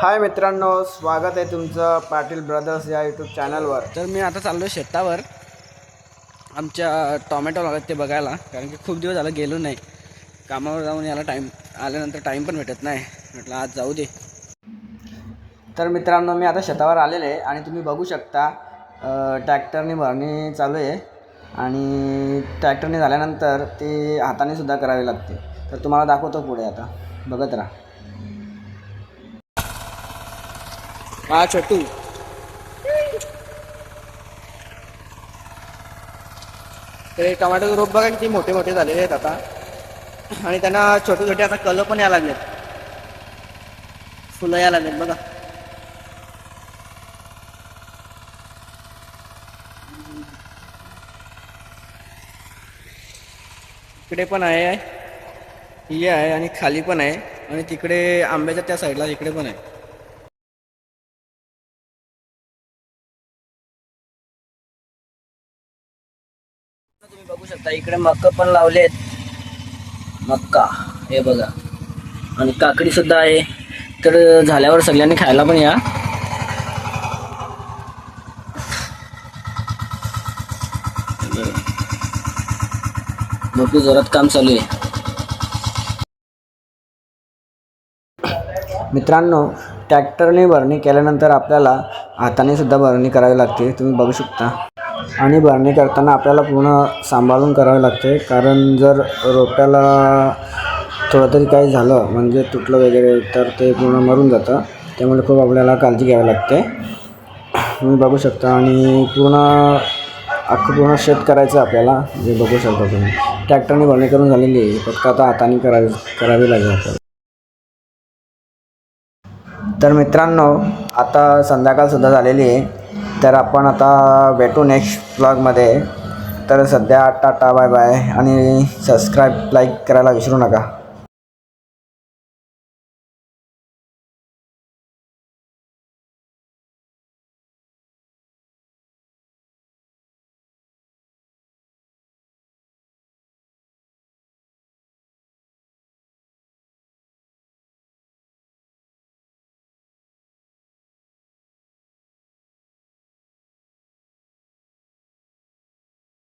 हाय मित्रांनो स्वागत आहे तुमचं पाटील ब्रदर्स या यूट्यूब चॅनलवर. तर मी आता चाललो शेतावर. आमच्या टॉमॅटो लागत ते बघायला कारण की खूप दिवस झालं गेलो नाही. कामावर जाऊन याला टाईम आल्यानंतर टाईम पण भेटत नाही. म्हटलं आज जाऊ दे. तर मित्रांनो मी आता शेतावर आलेले आहे आणि तुम्ही बघू शकता ट्रॅक्टरने भरणी चालू आहे. आणि ट्रॅक्टरने झाल्यानंतर ते हाताने सुद्धा करावी लागते. तर तुम्हाला दाखवतो पुढे आता. बघत राहा. हा छोटू ते टमाटो रोप बघा किती मोठे मोठे झालेले आहेत आता. आणि त्यांना छोटे छोटे आता कलर पण यायला लागलेत. फुलं यायला लागलेत बघा. इकडे पण आहे. ही आहे आणि खाली पण आहे. आणि तिकडे आंब्याच्या त्या साईडला इकडे पण आहे. तुम्ही बघू शकता इकडे मक्का पण लावलेत. मक्का हे बघा. आणि काकडी सुद्धा आहे. तर झाल्यावर सगळ्यांनी खायला पण या. जोरात काम चालू आहे. मित्रांनो ट्रॅक्टरने भरणी केल्यानंतर आपल्याला हाताने सुद्धा भरणी करावी लागते. तुम्ही बघू शकता. आणि भरणी करताना आपल्याला पूर्ण सांभाळून करावे लागते. कारण जर रोप्याला थोडं तरी काही झालं म्हणजे तुटलं वगैरे तर ते पूर्ण मरून जातं. त्यामुळे खूप आपल्याला काळजी घ्यावी लागते. तुम्ही बघू शकता आणि पूर्ण अख्खं पूर्ण शेत करायचं आपल्याला जे बघू शकता तुम्ही. ट्रॅक्टरने भरणी करून झालेली आहे. फक्त आता हाताने करावी करावी लागेल आपल्याला. तर मित्रांनो आता संध्याकाळसुद्धा झालेली आहे. तर आपण आता भेटू नेक्स्ट ब्लॉगमध्ये तर सध्या टाटा बाय बाय आणि सबस्क्राईब लाईक करायला विसरू नका.